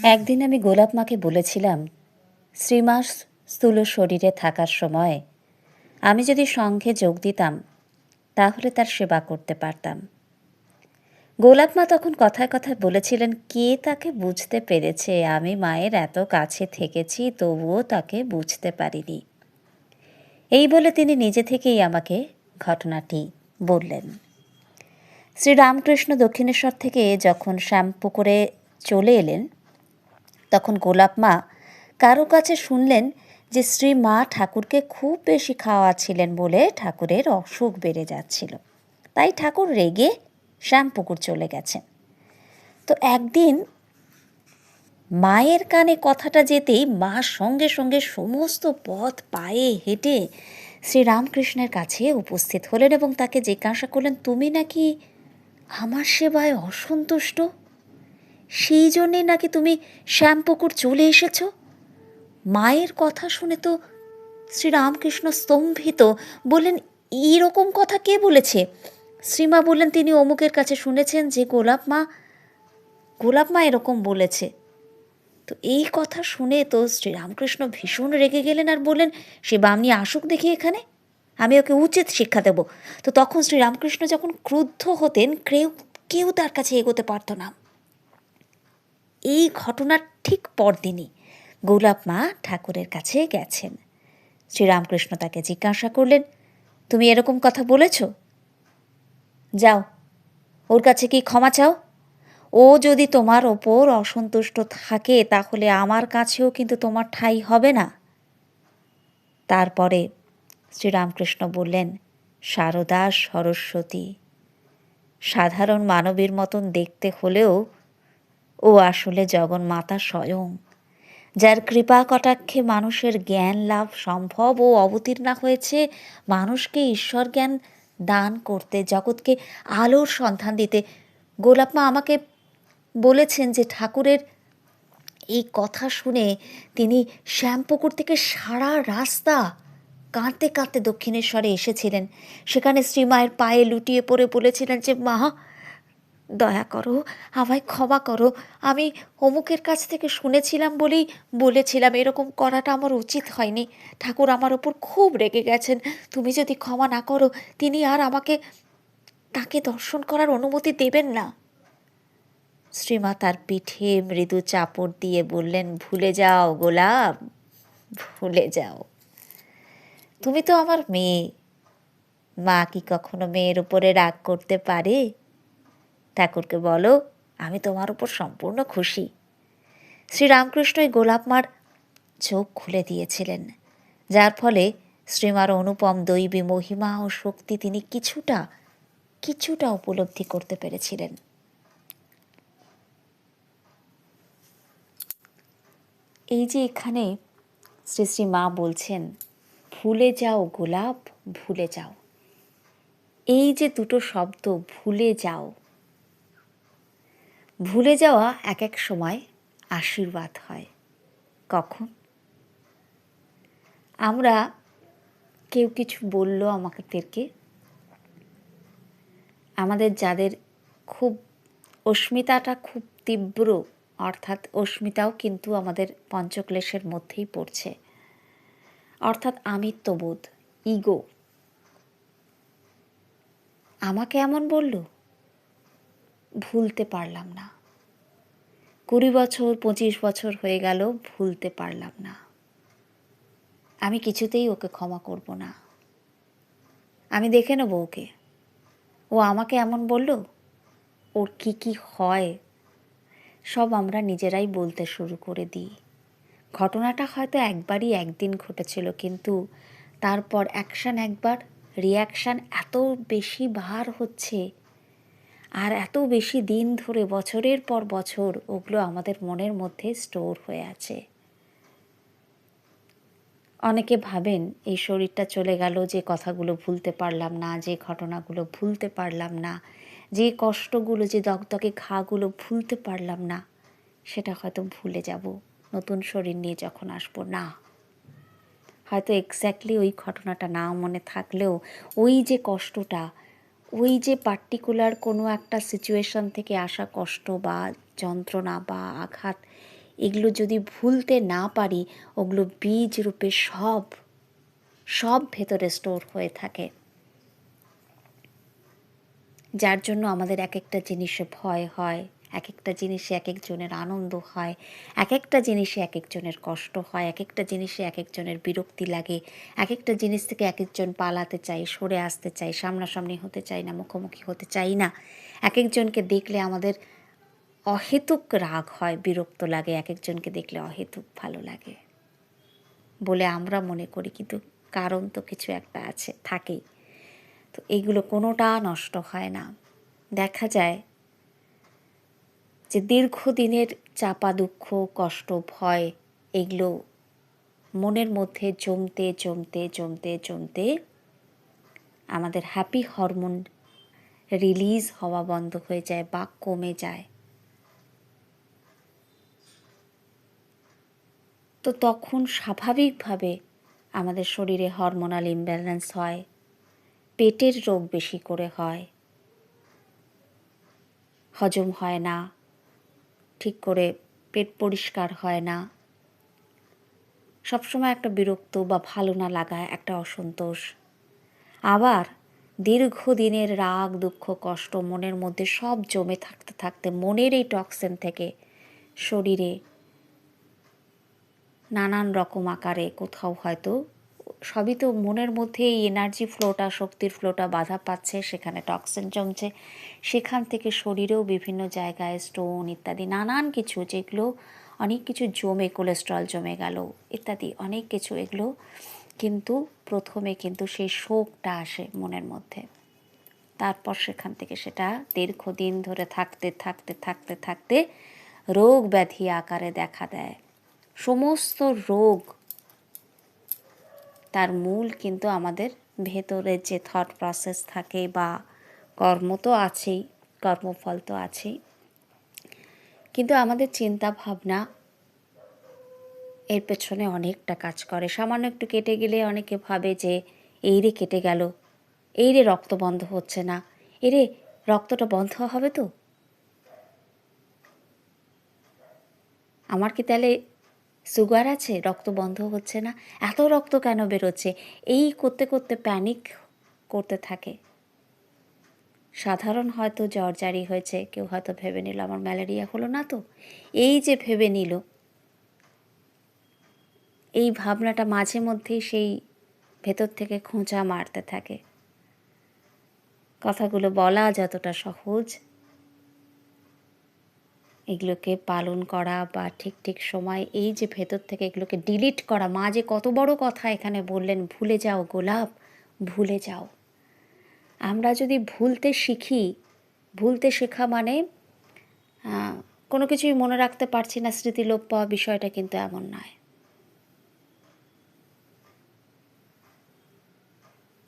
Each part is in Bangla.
একদিন আমি গোলাপ মাকে বলেছিলাম, শ্রীমাস, স্থূল শরীরে থাকার সময় আমি যদি সংঘে যোগ দিতাম, তাহলে তার সেবা করতে পারতাম। গোলাপ মা তখন কথায় কথায় বলেছিলেন, কে তাকে বুঝতে পেরেছে? আমি মায়ের এত কাছে থেকেছি, তবুও তাকে বুঝতে পারিনি। এই বলে তিনি নিজে থেকেই আমাকে ঘটনাটি বললেন। শ্রীরামকৃষ্ণ দক্ষিণেশ্বর থেকে যখন শ্যামপুকুরে চলে এলেন তখন গোলাপ মা কারও কাছে শুনলেন যে শ্রী মা ঠাকুরকে খুব বেশি খাওয়াছিলেন বলে ঠাকুরের অসুখ বেড়ে যাচ্ছিল। তাই ঠাকুর রেগে শ্যামপুকুর চলে গেছেন। তো একদিন মায়ের কানে কথাটা যেতেই মা সঙ্গে সঙ্গে সমস্ত পথ পায়ে হেঁটে শ্রীরামকৃষ্ণের কাছে উপস্থিত হলেন এবং তাকে জিজ্ঞাসা করলেন, তুমি নাকি আমার সেবায় অসন্তুষ্ট? সেই জন্যেই নাকি তুমি শ্যামপুকুর চলে এসেছ? মায়ের কথা শুনে তো শ্রীরামকৃষ্ণ স্তম্ভিত। বললেন, এইরকম কথা কে বলেছে? শ্রীমা বললেন, তিনি অমুকের কাছে শুনেছেন যে গোলাপ মা গোলাপ মা এরকম বলেছে। তো এই কথা শুনে তো শ্রীরামকৃষ্ণ ভীষণ রেগে গেলেন আর বললেন, সে বামনি আসুক দেখি এখানে, আমি ওকে উচিত শিক্ষা দেব। তো তখন শ্রীরামকৃষ্ণ যখন ক্রুদ্ধ হতেন, কেউ কেউ তার কাছে এগোতে পারত না। এই ঘটনার ঠিক পরদিনই গোলাপ মা ঠাকুরের কাছে গেছেন। শ্রীরামকৃষ্ণ তাকে জিজ্ঞাসা করলেন, তুমি এরকম কথা বলেছ? যাও, ওর কাছে কি ক্ষমা চাও? ও যদি তোমার ওপর অসন্তুষ্ট থাকে, তাহলে আমার কাছেও কিন্তু তোমার ঠাই হবে না। তারপরে শ্রীরামকৃষ্ণ বললেন, সারদা সরস্বতী, সাধারণ মানবীর মতন দেখতে হলেও ও আসলে জগন্মাতা স্বয়ং, যার কৃপা কটাক্ষে মানুষের জ্ঞান লাভ সম্ভব ও অবতীর্ণা হয়েছে, মানুষকে ঈশ্বর জ্ঞান দান করতে, জগৎকে আলোর সন্ধান দিতে। গোলাপমা আমাকে বলেছেন যে ঠাকুরের এই কথা শুনে তিনি শ্যামপুকুর থেকে সারা রাস্তা কাঁদতে কাঁদতে দক্ষিণেশ্বরে এসেছিলেন। সেখানে শ্রীমায়ের পায়ে লুটিয়ে পড়ে বলেছিলেন যে, মা দয়া করো, আমায় ক্ষমা করো। আমি অমুকের কাছ থেকে শুনেছিলাম বলেই বলেছিলাম, এরকম করাটা আমার উচিত হয়নি। ঠাকুর আমার ওপর খুব রেগে গেছেন। তুমি যদি ক্ষমা না করো, তিনি আর আমাকে তাকে দর্শন করার অনুমতি দেবেন না। শ্রীমা তার পিঠে মৃদু চাপড় দিয়ে বললেন, ভুলে যাও গোলাপ, ভুলে যাও। তুমি তো আমার মেয়ে। মা কি কখনো মেয়ের উপরে রাগ করতে পারে? ঠাকুরকে বলো, আমি তোমার উপর সম্পূর্ণ খুশি। শ্রীরামকৃষ্ণই গোলাপ মার চোখ খুলে দিয়েছিলেন। যার ফলে শ্রীমার অনুপম দৈবী মহিমা ও শক্তি তিনি কিছুটা কিছুটা উপলব্ধি করতে পেরেছিলেন। এই যে এখানে শ্রী শ্রী মা বলছেন, ভুলে যাও গোলাপ, ভুলে যাও। এই যে দুটো শব্দ, ভুলে যাও। ভুলে যাওয়া এক এক সময় আশীর্বাদ হয়। কখন? আমরা কেউ কিছু বলল আমাদেরকে? আমাদের যাদের খুব অস্মিতাটা খুব তীব্র, অর্থাৎ অস্মিতাও কিন্তু আমাদের পঞ্চক্লেশের মধ্যেই পড়ছে। অর্থাৎ আমিত্ববোধ, ইগো। আমাকে এমন বলল? ভুলতে পারলাম না। কুড়ি বছর, পঁচিশ বছর হয়ে গেল, ভুলতে পারলাম না। আমি কিছুতেই ওকে ক্ষমা করব না। আমি দেখে নেব ওকে। ও আমাকে এমন বলল, ওর কি কি হয়? সব আমরা নিজেরাই বলতে শুরু করে দিই। ঘটনাটা হয়তো একবারই একদিন ঘটেছিল, কিন্তু তারপর অ্যাকশান একবার রিয়াকশান এত বেশি বার হচ্ছে আর এত বেশি দিন ধরে, বছরের পর বছর ওগুলো আমাদের মনের মধ্যে স্টোর হয়ে আছে। অনেকে ভাবেন, এই শরীরটা চলে গেল, যে কথাগুলো ভুলতে পারলাম না, যে ঘটনাগুলো ভুলতে পারলাম না, যে কষ্টগুলো, যে দগদগে ঘাগুলো ভুলতে পারলাম না, সেটা হয়তো ভুলে যাব। নতুন শরীর নিয়ে যখন আসব, না। হয়তো এক্স্যাক্টলি ওই ঘটনাটা না মনে থাকলেও ওই যে কষ্টটা ওই যে পার্টিকুলার কোনো একটা সিচুয়েশন থেকে আসা কষ্ট বা যন্ত্রণা বা আঘাত, এগুলো যদি ভুলতে না পারি, ওগুলো বীজ রূপে সব সব ভেতরে স্টোর হয়ে থাকে। যার জন্য আমাদের এক একটা জিনিসে ভয় হয়। এক একটা জিনিসে এক একজনের আনন্দ হয় এক একটা জিনিসে এক একজনের কষ্ট হয় এক একটা জিনিসে এক একজনের বিরক্তি লাগে এক একটা জিনিস থেকে এক একজন পালাতে চাই সরে আসতে চাই সামনাসামনি হতে চাই না, মুখোমুখি হতে চাই না। এক একজনকে দেখলে আমাদের অহেতুক রাগ হয়, বিরক্ত লাগে এক একজনকে দেখলে অহেতুক ভালো লাগে বলে আমরা মনে করি, কিন্তু কারণ তো কিছু একটা আছে, থাকেই। তো এইগুলো কোনোটা নষ্ট হয় না। দেখা যায় যে দীর্ঘদিনের চাপা দুঃখ, কষ্ট, ভয়, এগুলো মনের মধ্যে জমতে জমতে জমতে জমতে আমাদের হ্যাপি হরমোন রিলিজ হওয়া বন্ধ হয়ে যায় বা কমে যায়। তো তখন স্বাভাবিকভাবে আমাদের শরীরে হরমোনাল ইমব্যালেন্স হয়, পেটের রোগ বেশি করে হয়, হজম হয় না। ঠিক করে পেট পরিষ্কার হয় না। সবসময় একটা বিরক্ত বা ভালো না লাগা একটা অসন্তোষ। আবার দীর্ঘদিনের রাগ, দুঃখ, কষ্ট মনের মধ্যে সব জমে থাকতে থাকতে মনের এই টক্সিন থেকে শরীরে নানান রকম আকারে কোথাও হয়তো সবই তো মনের মধ্যে এই এনার্জি ফ্লোটা শক্তির ফ্লোটা বাধা পাচ্ছে, সেখানে টক্সিন জমছে। সেখান থেকে শরীরেও বিভিন্ন জায়গায় স্টোন ইত্যাদি, নানান কিছু যেগুলো অনেক কিছু জমে কোলেস্ট্রল জমে গেল ইত্যাদি, অনেক কিছু এগুলো কিন্তু প্রথমে কিন্তু সেই শোকটা আসে মনের মধ্যে। তারপর সেখান থেকে সেটা দীর্ঘদিন ধরে থাকতে থাকতে থাকতে থাকতে রোগ ব্যাধি আকারে দেখা দেয়। সমস্ত রোগ তার মূল কিন্তু আমাদের ভেতরে যে থট প্রসেস থাকে বা কর্ম তো আছেই, কর্মফল তো আছেই। কিন্তু আমাদের চিন্তা ভাবনা এর পেছনে অনেকটা কাজ করে। সামান্য একটু কেটে গেলে অনেকে ভাবে যে, এই রে কেটে গেল, এই রে রক্ত বন্ধ হচ্ছে না এরে রক্তটা বন্ধ হবে তো? আমার কি তাহলে সুগার আছে, রক্ত বন্ধ হচ্ছে না। এত রক্ত কেন বেরোচ্ছে? এই করতে করতে প্যানিক করতে থাকে। সাধারণ হয়তো জ্বর জারি হয়েছে, কেউ হয়তো ভেবে নিল, আমার ম্যালেরিয়া হলো না তো? এই যে ভেবে নিল, এই ভাবনাটা মাঝে মধ্যেই সেই ভেতর থেকে খোঁচা মারতে থাকে। কথাগুলো বলা যতটা সহজ এগুলোকে পালন করা বা ঠিক ঠিক সময় এই যে ভেতর থেকে এগুলোকে ডিলিট করা, মা যে কত বড় কথা এখানে বললেন, ভুলে যাও গোলাপ, ভুলে যাও। আমরা যদি ভুলতে শিখি, ভুলতে শেখা মানে কোনো কিছুই মনে রাখতে পারছি না, স্মৃতিলোপ পাওয়া বিষয়টা কিন্তু এমন নয়।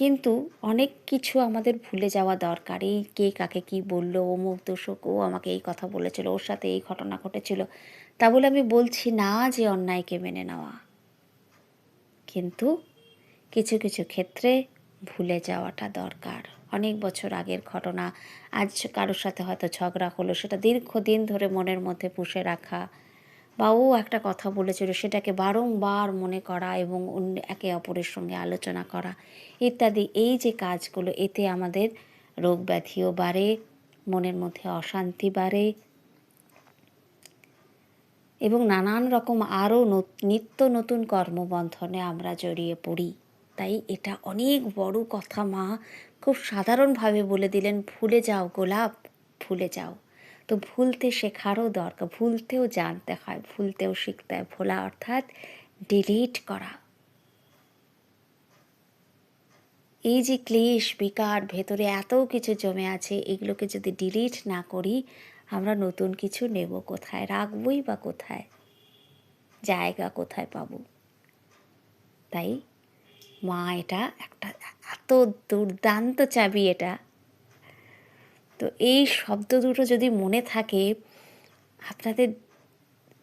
কিন্তু অনেক কিছু আমাদের ভুলে যাওয়া দরকার। এই কে কাকে কি বলল, অমুক দোষক, ও আমাকে এই কথা বলেছিল, ওর সাথে এই ঘটনা ঘটেছিল। তা বলে আমি বলছি, না, যে অন্যায়কে মেনে নেওয়া। কিন্তু কিছু কিছু ক্ষেত্রে ভুলে যাওয়াটা দরকার। অনেক বছর আগের ঘটনা, আজ কারোর সাথে হয়তো ঝগড়া হলো, সেটা দীর্ঘদিন ধরে মনের মধ্যে পুষে রাখা। বা ও একটা কথা বলেছিল, সেটাকে বারংবার মনে করা এবং অন্য একে অপরের সঙ্গে আলোচনা করা। ইত্যাদি, এই যে কাজগুলো, এতে আমাদের রোগ ব্যাধিও বাড়ে, মনের মধ্যে অশান্তি বাড়ে এবং নানান রকম আরও নিত্য নতুন কর্মবন্ধনে আমরা জড়িয়ে পড়ি। তাই এটা অনেক বড় কথা মা। খুব সাধারণভাবে বলে দিলেন, ভুলে যাও গোলাপ, ভুলে যাও। তো ভুলতে শেখারও দরকার, ভুলতেও জানতে হয়, ভুলতেও শিখতে হয়। ভোলা অর্থাৎ ডিলিট করা। এই যে ক্লেশ, বিকার, ভেতরে এত কিছু জমে আছে, এগুলোকে যদি ডিলিট না করি, আমরা নতুন কিছু নেব কোথায়? রাখবই বা কোথায়? জায়গা কোথায় পাবো? তাই মা এটা একটা এত দুর্দান্ত চাবি এটা। তো এই শব্দ দুটো যদি মনে থাকে, আপনাদের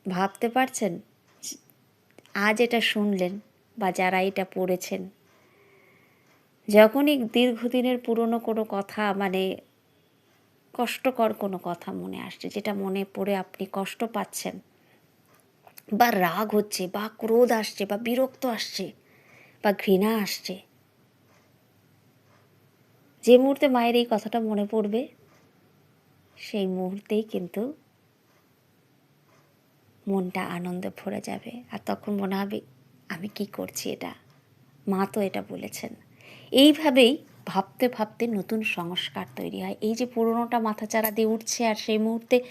ভাবতে পারছেন আজ এটা শুনলেন বা যারা এটা পড়েছেন? যখনই দীর্ঘদিনের পুরনো কোনো কথা মানে কষ্টকর কোনো কথা মনে আসছে, যেটা মনে পড়ে আপনি কষ্ট পাচ্ছেন, বা রাগ হচ্ছে, বা ক্রোধ আসছে, বা বিরক্ত আসছে, বা ঘৃণা আসছে, যে মুহূর্তে মায়ের এই কথাটা মনে পড়বে সেই মুহূর্তেই কিন্তু মনটা আনন্দে ভরে যাবে। আর তখন মনে হবে, আমি কি করছি এটা? মা তো এটা বলেছেন। এইভাবেই ভাবতে ভাবতে নতুন সংস্কার তৈরি হয়। এই যে পুরোনোটা মাথাচাড়া দিয়ে উঠছে আর সেই মুহূর্তে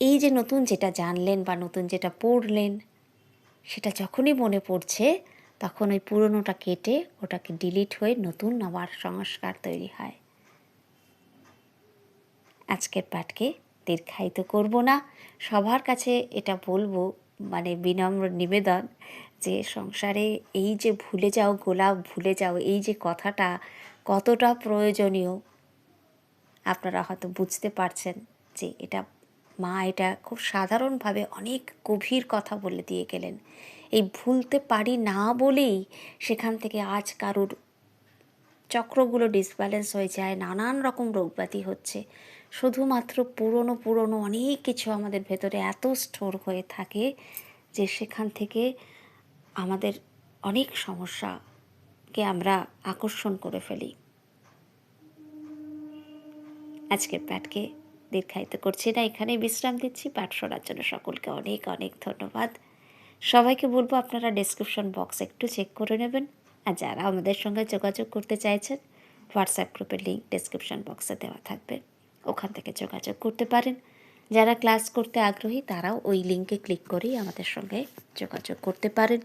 এই যে নতুন যেটা জানলেন বা নতুন যেটা পড়লেন, সেটা যখনই মনে পড়ছে, তখন ওই পুরনোটা কেটে ওটাকে ডিলিট হয়ে নতুন আবার সংস্কার তৈরি হয়। আজকের পাঠকে দীর্ঘায়িত করব না। সবার কাছে এটা বলব মানে বিনম্র নিবেদন যে সংসারে এই যে ভুলে যাও গোলাপ, ভুলে যাও এই যে কথাটা কতটা প্রয়োজনীয়, আপনারা হয়তো বুঝতে পারছেন যে এটা, মা এটা খুব সাধারণভাবে অনেক গভীর কথা বলে দিয়ে গেলেন। এই ভুলতে পারি না বলেই সেখান থেকে আজ কারুর চক্রগুলো ডিসব্যালেন্স হয়ে যায়, নানান রকম রোগব্যাধি হচ্ছে। শুধুমাত্র পুরনো পুরনো অনেক কিছু আমাদের ভেতরে এত স্টোর হয়ে থাকে যে সেখান থেকে আমাদের অনেক সমস্যাকে আমরা আকর্ষণ করে ফেলি। আজকের পাঠকে দীর্ঘায়িত করছি না, এখানেই বিশ্রাম দিচ্ছি। পাঠ শোনার জন্য সকলকে অনেক অনেক ধন্যবাদ। সবাইকে বলব আপনারা ডেসক্রিপশন বক্স একটু চেক করে নেবেন। আর যারা আমাদের সঙ্গে যোগাযোগ করতে চাইছেন হোয়াটসঅ্যাপ গ্রুপের লিঙ্ক ডেসক্রিপশন বক্সে দেওয়া থাকবে। ওখান থেকে যোগাযোগ করতে পারেন। যারা ক্লাস করতে আগ্রহী, তারাও ওই লিঙ্কে ক্লিক করেই আমাদের সঙ্গে যোগাযোগ করতে পারেন।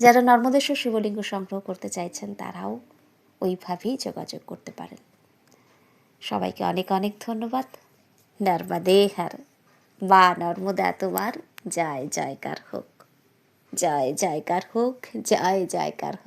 যারা নর্মদেশ্বর শিবলিঙ্গ সংগ্রহ করতে চাইছেন, তারাও ওইভাবেই যোগাযোগ করতে পারেন। সবাইকে অনেক অনেক ধন্যবাদ। নর্মদে হার, বা নর্মদা তোমার, জয় জয়কার হোক। জয় জয়কার হোক, জয় জয়কার হোক।